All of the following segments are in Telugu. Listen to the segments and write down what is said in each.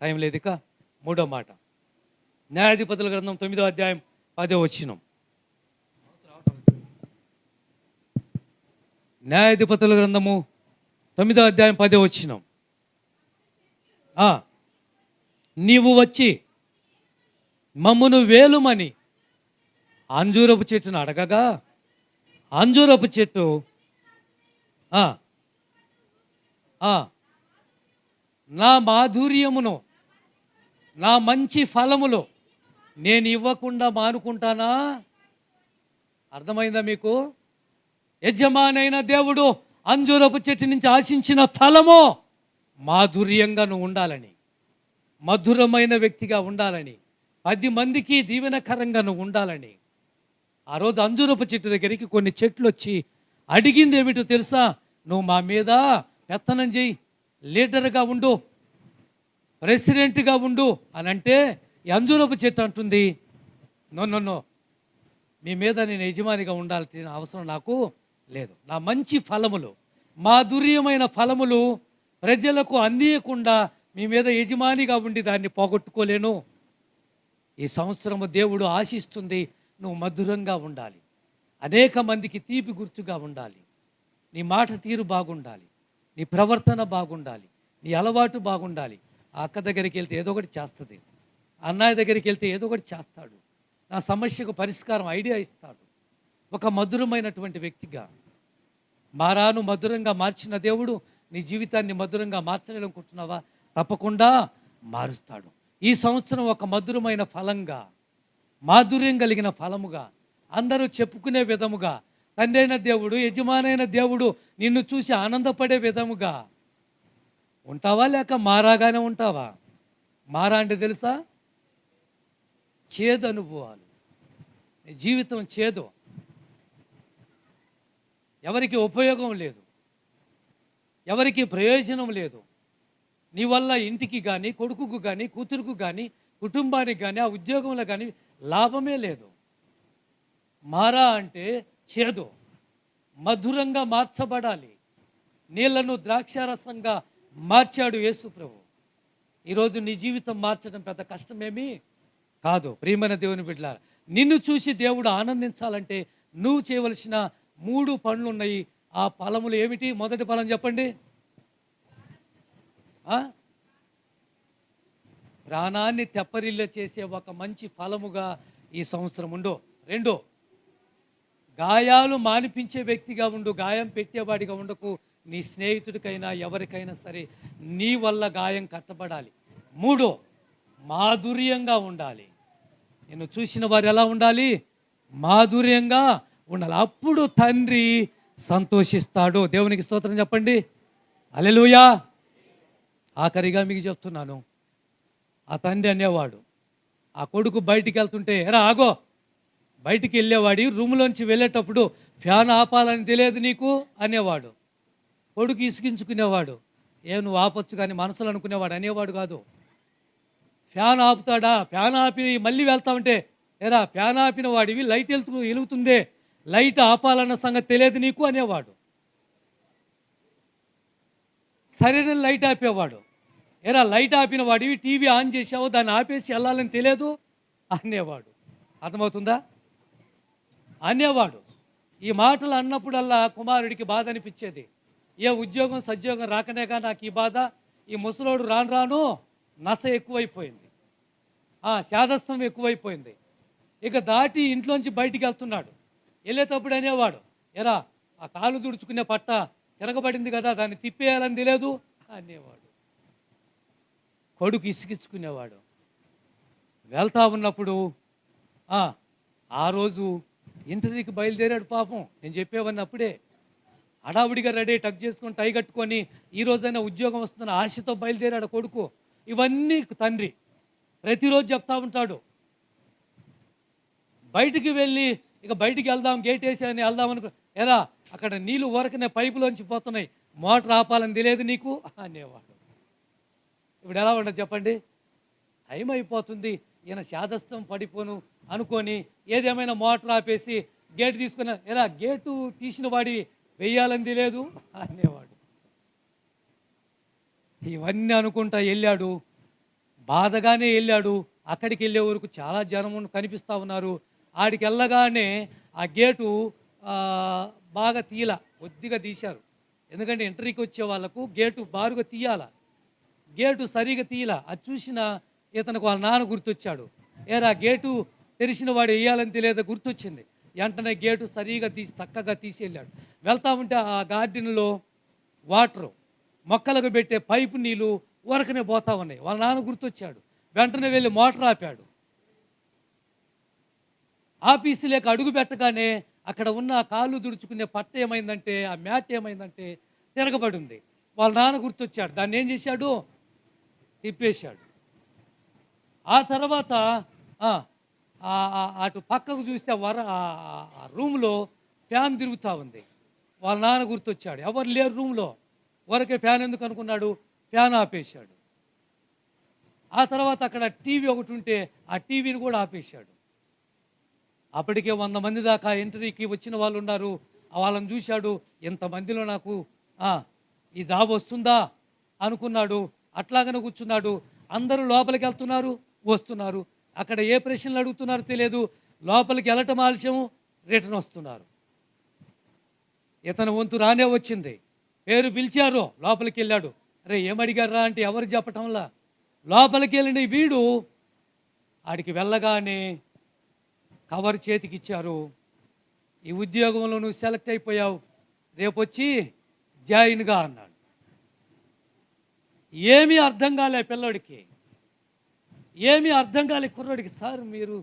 టైం లేదు ఇక. మూడో మాట. న్యాయాధిపతుల గ్రంథం తొమ్మిదో అధ్యాయం పదో వచ్చినం న్యాయాధిపతుల గ్రంథము తొమ్మిదో అధ్యాయం పదే వచ్చినం ఆ, నీవు వచ్చి మమ్మును వేలుమని అంజూరపు చెట్టును అడగగా అంజూరపు చెట్టు ఆ, ఆ, నా మాధుర్యమును నా మంచి ఫలములు నేను ఇవ్వకుండా మానుకుంటానా? అర్థమైందా మీకు? యజమానైన దేవుడు అంజూరపు చెట్టు నుంచి ఆశించిన ఫలము మాధుర్యంగా నువ్వు ఉండాలని మధురమైన వ్యక్తిగా ఉండాలని పది మందికి దీవెనకరంగా నువ్వు ఉండాలని. ఆ రోజు అంజూరపు చెట్టు దగ్గరికి కొన్ని చెట్లు వచ్చి అడిగింది ఏమిటో తెలుసా? నువ్వు మా మీద పెత్తనం చేయి లీడర్గా ఉండు ప్రెసిడెంట్గా ఉండు అని అంటే ఈ చెట్టు అంటుంది. No no no. మీ మీద నేను యజమానిగా ఉండాల్సిన అవసరం నాకు లేదు. నా మంచి ఫలములు మాధుర్యమైన ఫలములు ప్రజలకు అందియకుండా మీ మీద యజమానిగా ఉండి దాన్ని పోగొట్టుకోలేను. ఈ సంవత్సరము దేవుడు ఆశిస్తుంది నువ్వు మధురంగా ఉండాలి. అనేక మందికి తీపి గుర్తుగా ఉండాలి. నీ మాట తీరు బాగుండాలి. నీ ప్రవర్తన బాగుండాలి. నీ అలవాటు బాగుండాలి. ఆ అక్క దగ్గరికి వెళ్తే ఏదో ఒకటి చేస్తుంది. అన్నయ్య దగ్గరికి వెళ్తే ఏదో ఒకటి చేస్తాడు. నా సమస్యకు పరిష్కారం ఐడియా ఇస్తాడు. ఒక మధురమైనటువంటి వ్యక్తిగా. మారాను మధురంగా మార్చిన దేవుడు నీ జీవితాన్ని మధురంగా మార్చలేనుకుంటున్నావా తప్పకుండా మారుస్తాడు. ఈ సంవత్సరం ఒక మధురమైన ఫలంగా మాధుర్యం కలిగిన ఫలముగా అందరూ చెప్పుకునే విధముగా తండ్రైన దేవుడు యజమానైన దేవుడు నిన్ను చూసి ఆనందపడే విధముగా ఉంటావా లేక మారాగానే ఉంటావా? మారా అంటే తెలుసా? చేదు అనుభవాలు. జీవితం చేదు. ఎవరికి ఉపయోగం లేదు. ఎవరికి ప్రయోజనం లేదు. నీ వల్ల ఇంటికి కానీ కొడుకుకు కానీ కూతురుకు కానీ కుటుంబానికి కానీ ఆ ఉద్యోగంలో కానీ లాభమే లేదు. మారా అంటే చేదు. మధురంగా మార్చబడాలి. నీళ్ళను ద్రాక్షారసంగా మార్చాడు యేసు ప్రభు. ఈరోజు నీ జీవితం మార్చడం పెద్ద కష్టమేమీ కాదు. ప్రియమైన దేవుని బిడ్డ నిన్ను చూసి దేవుడు ఆనందించాలంటే నువ్వు చేయవలసిన మూడు పనులు ఉన్నాయి ఆ ఫలములు ఏమిటి? మొదటి ఫలం చెప్పండి. ప్రాణాన్ని తెప్పరిల్ల చేసే ఒక మంచి ఫలముగా ఈ సంవత్సరం ఉండు. రెండు గాయాలు మానిపించే వ్యక్తిగా ఉండు గాయం పెట్టేవాడిగా ఉండకు. నీ స్నేహితుడికైనా ఎవరికైనా సరే నీ వల్ల గాయం కట్టబడాలి. మూడో మాధుర్యంగా ఉండాలి. నిన్ను చూసిన వారు ఎలా ఉండాలి? మాధుర్యంగా ఉండాలి. అప్పుడు తండ్రి సంతోషిస్తాడు. దేవునికి స్తోత్రం చెప్పండి. అలెలుయా ఆఖరిగా మీకు చెప్తున్నాను. ఆ తండ్రి అనేవాడు. ఆ కొడుకు బయటికి వెళ్తుంటే ఎరా ఆగో. బయటికి వెళ్ళేవాడి. రూమ్లోంచి వెళ్ళేటప్పుడు ఫ్యాన్ ఆపాలని తెలియదు నీకు? అనేవాడు. కొడుకు ఇసిగించుకునేవాడు. ఏ నువ్వు ఆపొచ్చు కానీ మనసులు అనుకునేవాడు అనేవాడు కాదు. ఫ్యాన్ ఆపుతాడా? ఫ్యాన్ ఆపి మళ్ళీ వెళ్తామంటే ఎరా ఫ్యాన్ ఆపిన వాడివి లైట్ వెళ్తూ వెలుగుతుందే. లైట్ ఆపాలన్న సంగతి తెలియదు నీకు అనేవాడు. సరైన లైట్ ఆపేవాడు. ఎరా లైట్ ఆపిన వాడివి టీవీ ఆన్ చేసావు దాన్ని ఆపేసి వెళ్ళాలని తెలియదు అనేవాడు. అర్థమవుతుందా? అనేవాడు. ఈ మాటలు అన్నప్పుడల్లా కుమారుడికి బాధ అనిపించేది. ఏ ఉద్యోగం సద్యోగం రాకనేగా నాకు ఈ బాధ? ఈ ముసలోడు రాను రాను నస ఎక్కువైపోయింది. శాదస్తం ఎక్కువైపోయింది. ఇక దాటి ఇంట్లోంచి బయటికి వెళ్తున్నాడు. వెళ్ళేటప్పుడు అనేవాడు ఎరా ఆ కాలు తుడుచుకునే పట్ట తిరగబడింది కదా దాన్ని తిప్పేయాలని తెలియదు అనేవాడు. కొడుకు ఇసిగించుకునేవాడు వెళ్తా ఉన్నప్పుడు ఆ, రోజు ఇంటర్వ్యూకి బయలుదేరాడు పాపం నేను చెప్పేవన్నప్పుడే అప్పుడే హడావుడిగా రెడీ టక్ చేసుకొని టై కట్టుకొని ఈ రోజైనా ఉద్యోగం వస్తుందని ఆశతో బయలుదేరాడు కొడుకు. ఇవన్నీ తండ్రి. ప్రతిరోజు చెప్తా ఉంటాడు. బయటికి వెళ్ళి ఇక బయటికి వెళ్దాం గేట్ వేసి అని వెళ్దాం అనుకో ఎరా అక్కడ నీళ్ళు ఊరకనే పైపులోంచి పోతున్నాయి. మోటార్ ఆపాలని తెలియదు నీకు? అనేవాడు. ఇప్పుడు ఎలా ఉండదు చెప్పండి? టైం అయిపోతుంది. ఈయన శాదస్తం పడిపోను అనుకొని ఏదేమైనా మోటార్ ఆపేసి గేట్ తీసుకున్న ఎలా గేటు తీసిన వాడి వెయ్యాలని తెలియదు అనేవాడు. ఇవన్నీ అనుకుంటా వెళ్ళాడు. బాధగానే వెళ్ళాడు. అక్కడికి వెళ్ళే వరకు చాలా జనం కనిపిస్తూ ఉన్నారు. ఆడికి వెళ్ళగానే ఆ గేటు బాగా తీయాల కొద్దిగా తీశారు. ఎందుకంటే ఇంటర్వ్యూకి వచ్చే వాళ్ళకు గేటు బారుగా తీయాల. గేటు సరిగా తీయాల. అది చూసిన ఇతనికి వాళ్ళ నాన్న గుర్తొచ్చాడు. ఏరా గేటు తెరిచిన వాడు వేయాలని తెలియదు గుర్తొచ్చింది. వెంటనే గేటు సరిగా తీసి చక్కగా తీసి వెళ్ళాడు. వెళ్తా ఉంటే ఆ గార్డెన్లో వాటరు మొక్కలకు పెట్టే పైపు నీళ్ళు వరకనే పోతా ఉన్నాయి. వాళ్ళ నాన్న గుర్తొచ్చాడు. వెంటనే వెళ్ళి మోటార్ ఆపాడు. ఆఫీసులోకి అడుగు పెట్టగానే అక్కడ ఉన్న కాళ్ళు దుడుచుకునే పట్ట ఏమైందంటే ఆ మ్యాట్ ఏమైందంటే తిరగబడి ఉంది వాళ్ళ నాన్న గుర్తొచ్చాడు. దాన్ని ఏం చేశాడు? తిప్పేశాడు. ఆ తర్వాత అటు పక్కకు చూస్తే వర ఆ- రూమ్లో ఫ్యాన్ తిరుగుతూ ఉంది. వాళ్ళ నాన్న గుర్తొచ్చాడు. ఎవరు లేరు రూమ్లో? వరకే ఫ్యాన్ ఎందుకు అనుకున్నాడు? ఫ్యాన్ ఆపేశాడు. ఆ తర్వాత అక్కడ టీవీ ఒకటి ఉంటే ఆ టీవీని కూడా ఆపేశాడు. అప్పటికే వంద మంది దాకా ఇంటర్వ్యూకి వచ్చిన వాళ్ళు ఉన్నారు. వాళ్ళని చూశాడు. ఇంతమందిలో నాకు ఈ జాబ్ వస్తుందా? అనుకున్నాడు. అట్లాగనే కూర్చున్నాడు. అందరూ లోపలికి వెళ్తున్నారు వస్తున్నారు. అక్కడ ఏ ప్రశ్నలు అడుగుతున్నారో తెలియదు. లోపలికి వెళ్ళటం ఆలస్యం రిటర్న్ వస్తున్నారు. ఇతను వంతు రానే వచ్చింది. పేరు పిలిచారు లోపలికి వెళ్ళాడు. అరే ఏమడిగారా అంటే ఎవరు చెప్పటంలా లోపలికి వెళ్ళిన వీడు ఆడికి వెళ్ళగానే కవర్ చేతికి ఇచ్చారు ఈ ఉద్యోగంలో నువ్వు సెలెక్ట్ అయిపోయావు. రేపు వచ్చి జాయిన్గా అన్నాడు. ఏమీ అర్థం కాలే పిల్లోడికి. ఏమీ అర్థం కాలే కుర్రోడికి సార్ మీరు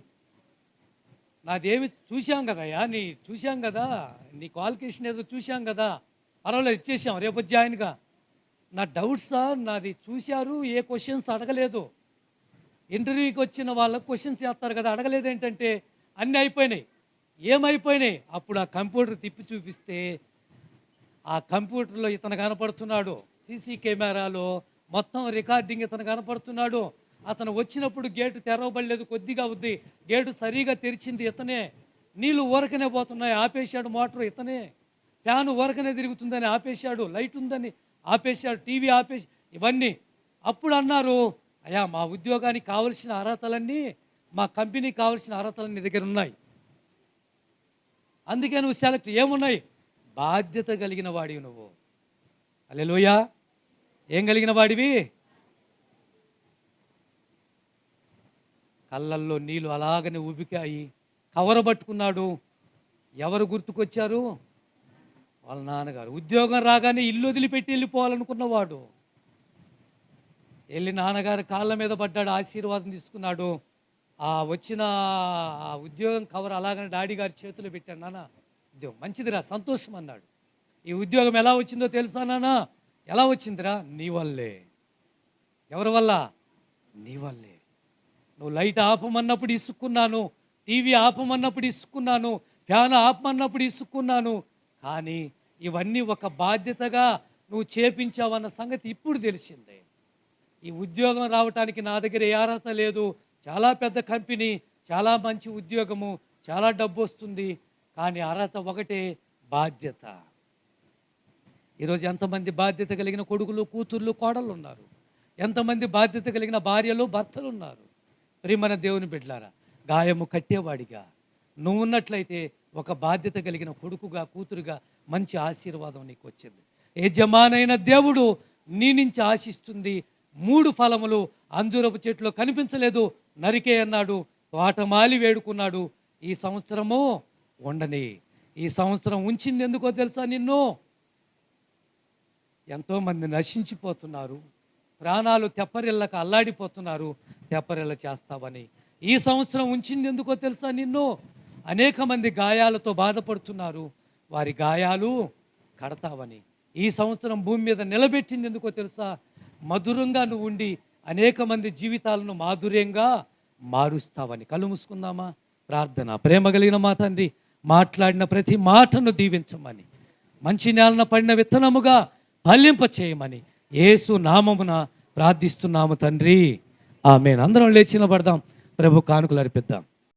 నాదేమి చూశాం కదయ్యా నీ చూశాం కదా నీ క్వాలిఫికేషన్ ఏదో చూశాం కదా పర్వాలేదు ఇచ్చేసాం రేపు జాయిన్గా. నా డౌట్ సార్ నాది చూశారు ఏ క్వశ్చన్స్ అడగలేదు. ఇంటర్వ్యూకి వచ్చిన వాళ్ళకు క్వశ్చన్స్ చేస్తారు కదా అడగలేదు ఏంటంటే అన్నీ అయిపోయినాయి. ఏమైపోయినాయి? అప్పుడు ఆ కంప్యూటర్ తిప్పి చూపిస్తే ఆ కంప్యూటర్లో ఇతను కనపడుతున్నాడు సీసీ కెమెరాలో మొత్తం రికార్డింగ్ ఇతను కనపడుతున్నాడు అతను వచ్చినప్పుడు గేటు తెరవబడలేదు కొద్దిగా ఉంది. గేటు సరిగా తెరిచింది ఇతనే. నీళ్ళు ఊరకనే పోతున్నాయి ఆపేశాడు మోటార్ ఇతనే. ఫ్యాన్ ఊరకనే తిరుగుతుందని ఆపేశాడు లైట్ ఉందని ఆపేశాడు టీవీ ఆపేసి ఇవన్నీ. అప్పుడు అన్నారు అయ్యా మా ఉద్యోగానికి కావలసిన అర్హతలన్నీ మా కంపెనీకి కావలసిన అర్హతలన్నీ దగ్గర ఉన్నాయి. అందుకే నువ్వు సెలెక్ట్ ఏమున్నాయి? బాధ్యత కలిగిన వాడివి నువ్వు. అలెలోయా ఏం కలిగిన వాడివి? కళ్ళల్లో నీళ్ళు అలాగనే ఉబికాయి. కవర పట్టుకున్నాడు. ఎవరు గుర్తుకొచ్చారు? వాళ్ళ నాన్నగారు. ఉద్యోగం రాగానే ఇల్లు వదిలిపెట్టి వెళ్ళిపోవాలనుకున్నవాడు వెళ్ళి నాన్నగారు కాళ్ళ మీద పడ్డాడు ఆశీర్వాదం తీసుకున్నాడు. ఆ వచ్చిన ఆ ఉద్యోగం కవర్ అలాగనే డాడీ గారి చేతిలో పెట్టాడు. నాన్న ఉద్యోగం మంచిదిరా సంతోషం అన్నాడు. ఈ ఉద్యోగం ఎలా వచ్చిందో తెలుసా నాన్న? ఎలా వచ్చిందిరా? నీ వల్లే. ఎవరి వల్ల? నీ వల్లే. నువ్వు లైట్ ఆపమన్నప్పుడు ఇసుక్కున్నాను టీవీ ఆపమన్నప్పుడు ఇసుక్కున్నాను ఫ్యాన్ ఆపమన్నప్పుడు ఇసుక్కున్నాను. కానీ ఇవన్నీ ఒక బాధ్యతగా నువ్వు చేపించావన్న సంగతి ఇప్పుడు తెలిసిందే. ఈ ఉద్యోగం రావటానికి నా దగ్గర ఏ అర్హత లేదు. చాలా పెద్ద కంపెనీ చాలా మంచి ఉద్యోగము చాలా డబ్బు వస్తుంది. కానీ అర్హత ఒకటే బాధ్యత. ఈరోజు ఎంతమంది బాధ్యత కలిగిన కొడుకులు కూతుర్లు కోడళ్ళు ఉన్నారు. ఎంతమంది బాధ్యత కలిగిన భార్యలు భర్తలు ఉన్నారు. ప్రియమైన దేవుని బిడ్డలారా గాయము కట్టేవాడిగా. నువ్వు ఉన్నట్లయితే ఒక బాధ్యత కలిగిన కొడుకుగా కూతురుగా మంచి ఆశీర్వాదం నీకు వచ్చింది యజమానైన దేవుడు నీ నుంచి ఆశిస్తుంది మూడు ఫలములు అంజూరపు చెట్లు కనిపించలేదు నరికే అన్నాడు తోటమాలి వేడుకున్నాడు ఈ సంవత్సరము ఉండని ఈ సంవత్సరం ఉంచింది ఎందుకో తెలుసా నిన్ను? ఎంతోమంది నశించిపోతున్నారు. ప్రాణాలు తెప్పరిల్లక అల్లాడిపోతున్నారు. తెప్పరిల్ల చేస్తావని. ఈ సంవత్సరం ఉంచింది ఎందుకో తెలుసా నిన్ను? అనేక మంది గాయాలతో బాధపడుతున్నారు. వారి గాయాలు కడతావని. ఈ సంవత్సరం భూమి మీద నిలబెట్టింది ఎందుకో తెలుసా? మధురంగా నువ్వు ఉండి అనేక మంది జీవితాలను మాధుర్యంగా మారుస్తావని. కళ్ళు మూసుకుందామా? ప్రార్థన. ప్రేమ కలిగిన మా తండ్రి మాట్లాడిన ప్రతి మాటను దీవించమని. మంచి నేలన పడిన విత్తనముగా ఫలింప చేయమని ఏసు నామమున ప్రార్థిస్తున్నాము తండ్రి. ఆమె అందరం లేచిన పడదాం ప్రభు కానుకలు అర్పిద్దాం.